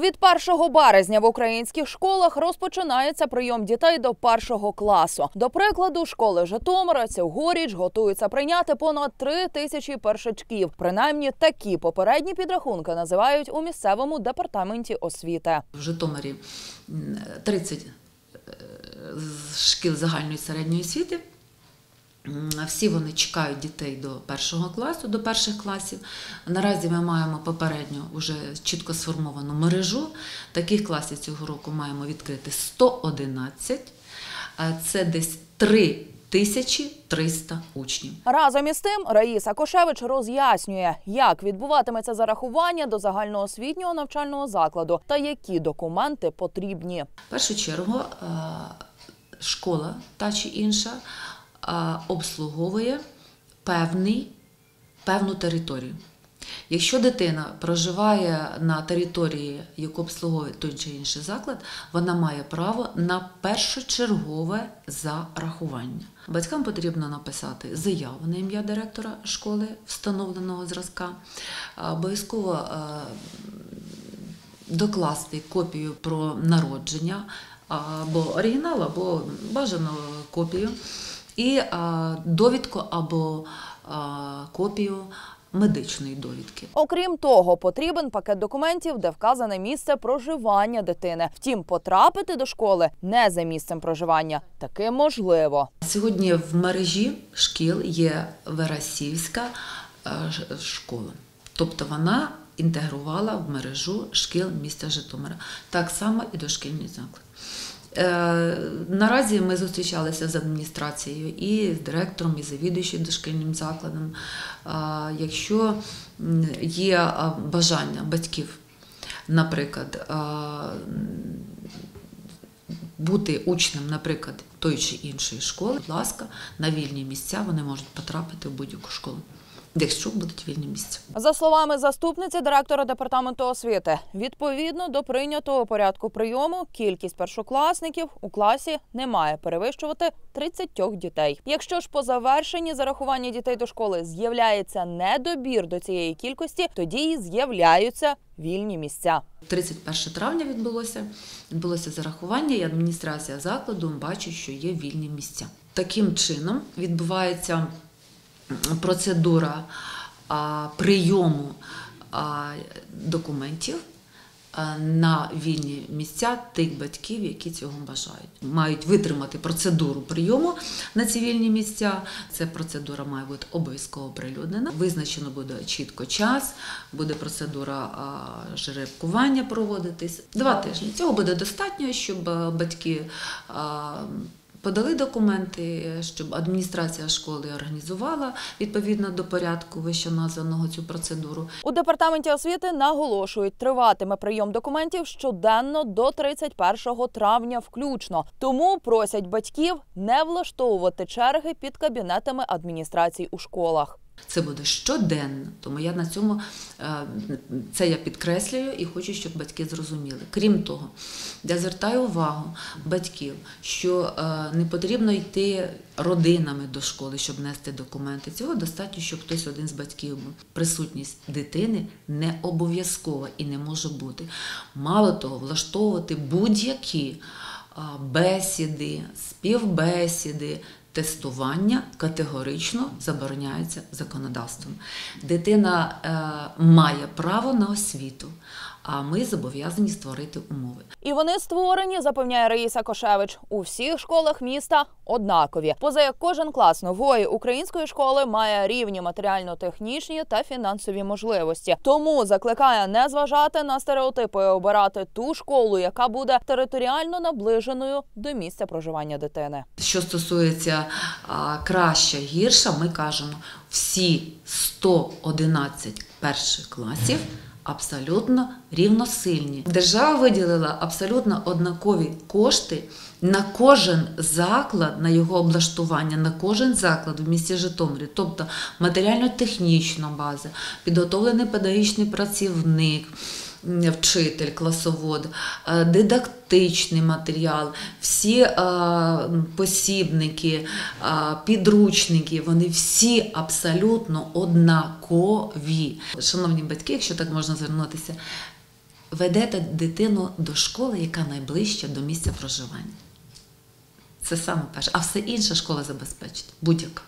Від 1 березня в українських школах розпочинається прийом дітей до першого класу. До прикладу, школи Житомира цьогоріч готуються прийняти понад три тисячі першачків. Принаймні такі попередні підрахунки називають у місцевому департаменті освіти. В Житомирі 30 е, шкіл загальної середньої освіти. Всі вони чекають дітей до першого класу, до перших класів. Наразі ми маємо попередньо вже чітко сформовану мережу. Таких класів цього року маємо відкрити 111. Е, Це десь 3300 учнів. Разом із тим Раїса Кошевич роз'яснює, як відбуватиметься зарахування до загальноосвітнього навчального закладу та які документи потрібні. В першу чергу е, школа та чи інша обслуговує певний, певну територію. Якщо дитина проживає на території, яку обслуговує той чи інший заклад, вона має право на першочергове зарахування. Батькам потрібно написати заяву на ім'я директора школи встановленого зразка, обов'язково е, докласти копію про народження або оригінал, або бажану копію, і а, довідку або а, копію медичної довідки. Окрім того, потрібен пакет документів, де вказане місце проживання дитини. Втім, потрапити до школи не за місцем проживання таки можливо. Сьогодні в мережі шкіл є Верасівська е, школа, тобто вона інтегрувала в мережу шкіл міста Житомира. Так само і дошкільний заклад. Е, Наразі ми зустрічалися з адміністрацією і з директором, і завідуючим дошкільним закладом. Е, Якщо є бажання батьків, наприклад, е, бути учнем, наприклад, тої чи іншої школи, будь ласка, на вільні місця вони можуть потрапити в будь-яку школу, якщо будуть вільні місця. За словами заступниці директора департаменту освіти, відповідно до прийнятого порядку прийому, кількість першокласників у класі не має перевищувати 30 дітей. Якщо ж по завершенні зарахування дітей до школи з'являється недобір до цієї кількості, тоді і з'являються вільні місця. 31 травня відбулося, відбулося зарахування, і адміністрація закладу бачить, що є вільні місця. Таким чином відбувається процедура прийому документів на вільні місця тих батьків, які цього бажають. Мають витримати процедуру прийому на ці вільні місця. Ця процедура має бути обов'язково оприлюднена. Визначено буде чітко час, буде процедура жеребкування проводитись. Два тижні. Цього буде достатньо, щоб батьки. Подали документи, щоб адміністрація школи організувала відповідно до порядку вище названого цю процедуру. У департаменті освіти наголошують, триватиме прийом документів щоденно до 31 травня включно. Тому просять батьків не влаштовувати черги під кабінетами адміністрацій у школах. Це буде щоденно, тому я на цьому е, це я підкреслюю і хочу, щоб батьки зрозуміли. Крім того, я звертаю увагу батьків, що е, не потрібно йти родинами до школи, щоб нести документи. Цього достатньо, щоб хтось один з батьків був. Присутність дитини не обов'язкова і не може бути. Мало того, влаштовувати будь-які бесіди, співбесіди, тестування категорично забороняється законодавством. Дитина е, має право на освіту, а ми зобов'язані створити умови. І вони створені, запевняє Раїса Кошевич, у всіх школах міста однакові. Поза як кожен клас нової української школи має рівні матеріально-технічні та фінансові можливості. Тому закликає не зважати на стереотипи і обирати ту школу, яка буде територіально наближеною до місця проживання дитини. Що стосується а, краща, гірша, ми кажемо, всі 111 перших класів абсолютно рівносильні. Держава виділила абсолютно однакові кошти на кожен заклад, на його облаштування, на кожен заклад в місті Житомирі, тобто матеріально-технічна база, підготовлений педагогічний працівник. Вчитель, класовод, е, дидактичний матеріал, всі е, посібники, е, підручники, вони всі абсолютно однакові. Шановні батьки, якщо так можна звернутися, ведете дитину до школи, яка найближча до місця проживання. Це саме перше. А все інше школа забезпечить. Будь-яка.